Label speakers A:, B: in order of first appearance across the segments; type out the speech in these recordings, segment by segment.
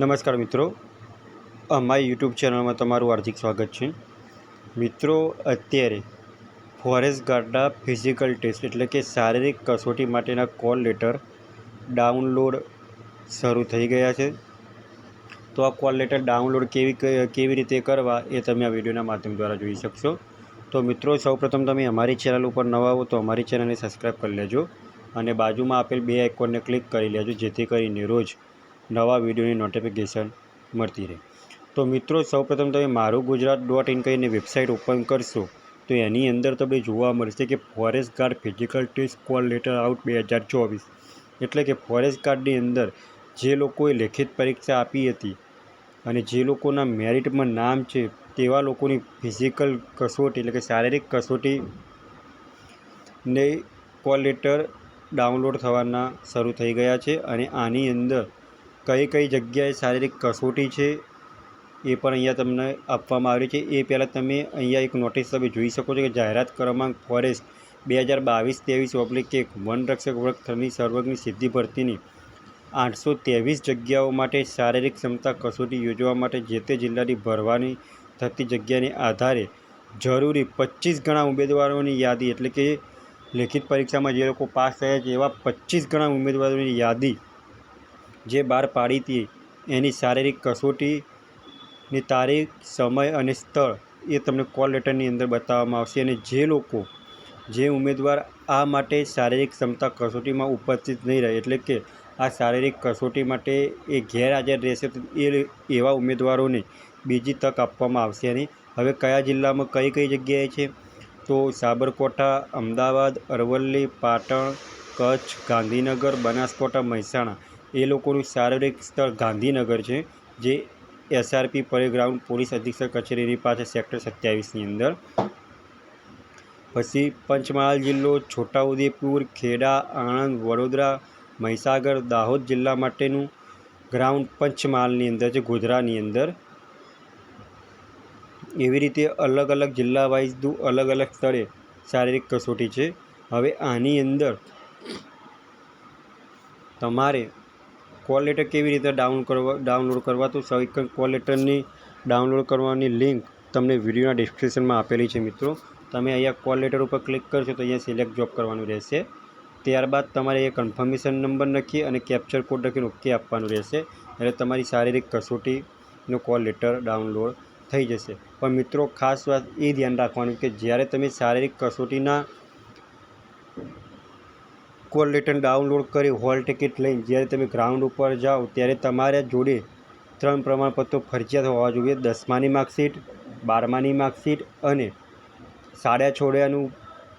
A: નમસ્કાર મિત્રો. અમારી યુટ્યુબ ચેનલમાં તમારું હાર્દિક સ્વાગત છે. મિત્રો, અત્યારે ફોરેસ્ટ ગાર્ડના ફિઝિકલ ટેસ્ટ એટલે કે શારીરિક કસોટી માટેના કોલ લેટર ડાઉનલોડ શરૂ થઈ ગયા છે. તો આ કોલ લેટર ડાઉનલોડ કેવી કેવી રીતે કરવા એ તમે આ વિડીયોના માધ્યમ દ્વારા જોઈ શકશો. તો મિત્રો, સૌપ્રથમ તમે અમારી ચેનલ ઉપર નવા હો તો અમારી ચેનલને સબસ્ક્રાઈબ કરી લેજો અને બાજુમાં આપેલ બે આઇકોનને ક્લિક કરી લેજો જેથી કરીને રોજ નવા વિડીયોની નોટિફિકેશન મળતી રહે. તો મિત્રો, સૌપ્રથમ તમે મારું ગુજરાત ડોટ ઇન કરીને વેબસાઇટ ઓપન કરશો, તો એની અંદર તમને જોવા મળશે કે forest guard physical test call letter out બે હજાર ચોવીસ. એટલે કે ફોરેસ્ટ ગાર્ડની અંદર જે લોકોએ લેખિત પરીક્ષા આપી હતી અને જે લોકોના મેરિટમાં નામ છે, તેવા લોકોની ફિઝિકલ કસોટી એટલે કે શારીરિક કસોટી ને કોલ લેટર ડાઉનલોડ થવાના શરૂ થઈ ગયા છે અને આની અંદર કઈ કઈ જગ્યાએ શારીરિક કસોટી છે એ પણ અહીંયા તમને આપવામાં આવી છે. એ પહેલાં તમે અહીંયા એક નોટિસ તમે જોઈ શકો છો કે જાહેરાત ક્રમાંક ફોરેસ્ટ બે હજાર બાવીસ ત્રેવીસ ઓબ્લિક એક વનરક્ષક થની સર્વજ્ઞ સિદ્ધિ ભરતીની આઠસો ત્રેવીસ જગ્યાઓ માટે શારીરિક ક્ષમતા કસોટી યોજવા માટે જે તે જિલ્લાની ભરવાની થતી જગ્યાને આધારે જરૂરી પચીસ ગણા ઉમેદવારોની યાદી એટલે કે લેખિત પરીક્ષામાં જે લોકો પાસ થયા છે એવા પચીસ ગણા ઉમેદવારોની યાદી જે બહાર પાડી હતી, એની શારીરિક કસોટીની તારીખ, સમય અને સ્થળ એ તમને કોલ લેટરની અંદર બતાવવામાં આવશે અને જે લોકો, જે ઉમેદવાર આ માટે શારીરિક ક્ષમતા કસોટીમાં ઉપસ્થિત નહીં રહે, એટલે કે આ શારીરિક કસોટી માટે એ ગેરહાજર રહેશે, તો એ એવા ઉમેદવારોને બીજી તક આપવામાં આવશે અને હવે કયા જિલ્લામાં કઈ કઈ જગ્યાએ છે? તો સાબરકોઠા, અમદાવાદ, અરવલ્લી, પાટણ, કચ્છ, ગાંધીનગર બનાસકોટા મહેસાણા. એ લોકોનું શારીરિક સ્થળ ગાંધીનગર છે, જે એસઆરપી પરેડ ગ્રાઉન્ડ પોલીસ અધિક્ષક કચેરીની પાસે સેક્ટર સત્યાવીસની અંદર. પછી પંચમહાલ જિલ્લો છોટાઉદેપુર, ખેડા, આણંદ, વડોદરા, મહીસાગર, દાહોદ જિલ્લા માટેનું ગ્રાઉન્ડ પંચમહાલની અંદર છે, ગોધરાની અંદર. એવી રીતે અલગ અલગ જિલ્લા વાઇઝ અલગ અલગ સ્થળે શારીરિક કસોટી છે. હવે આની અંદર તમારે કોલ લેટર કેવી રીતે ડાઉન કરવા ડાઉનલોડ કરવા? તો સૌ કોલ લેટરની ડાઉનલોડ કરવાની લિંક તમને વિડીયોના ડિસ્ક્રિપ્શનમાં આપેલી છે મિત્રો. તમે અહીંયા કોલ લેટર ઉપર ક્લિક કરશો તો અહીંયા સિલેક્ટ જોબ કરવાનું રહેશે. ત્યારબાદ તમારે એ કન્ફર્મેશન નંબર લખી અને કેપ્ચર કોડ લખીને ઓકે આપવાનું રહેશે. એટલે તમારી શારીરિક કસોટીનો કોલ લેટર ડાઉનલોડ થઈ જશે. પણ મિત્રો, ખાસ વાત એ ધ્યાન રાખવાનું કે જ્યારે તમે શારીરિક કસોટીના કોલ લેટર ડાઉનલોડ કરી હોલ ટિકિટ લઈને જ્યારે તમે ગ્રાઉન્ડ ઉપર જાઓ, ત્યારે તમારા જોડે ત્રણ પ્રમાણપત્રો ફરજિયાત હોવા જોઈએ. દસમાની માર્કશીટ બારમાની માર્કશીટ અને સાડા છોડ્યાનું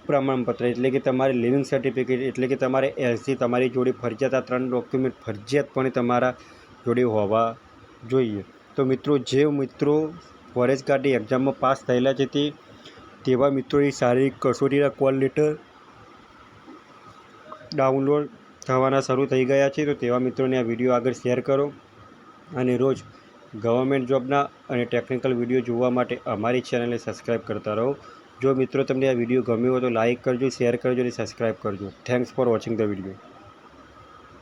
A: પ્રમાણપત્ર. એટલે કે તમારે લિવિંગ સર્ટિફિકેટ એટલે કે તમારે એલસી તમારી જોડે ફરજિયાત આ ત્રણ ડોક્યુમેન્ટ ફરજિયાતપણે તમારા જોડે હોવા જોઈએ. તો મિત્રો, જે મિત્રો ફોરેસ્ટ ગાર્ડની એક્ઝામમાં પાસ થયેલા છે તે, તેવા મિત્રોની શારીરિક કસોટીના કોલ લેટર ડાઉનલોડ થવાના શરૂ થઈ ગયા છે, તો તેવા મિત્રોને આ વીડિયો આગળ શેર કરો. અને રોજ ગવર્મેન્ટ જોબના અને ટેકનિકલ વીડિયો જોવા માટે અમારી ચેનલને સબસ્ક્રાઈબ કરતા રહો. જો મિત્રો તમને આ વીડિયો ગમ્યો હોય તો લાઇક કરજો, શેર કરજો અને સબસ્ક્રાઈબ કરજો. Thanks for watching the video.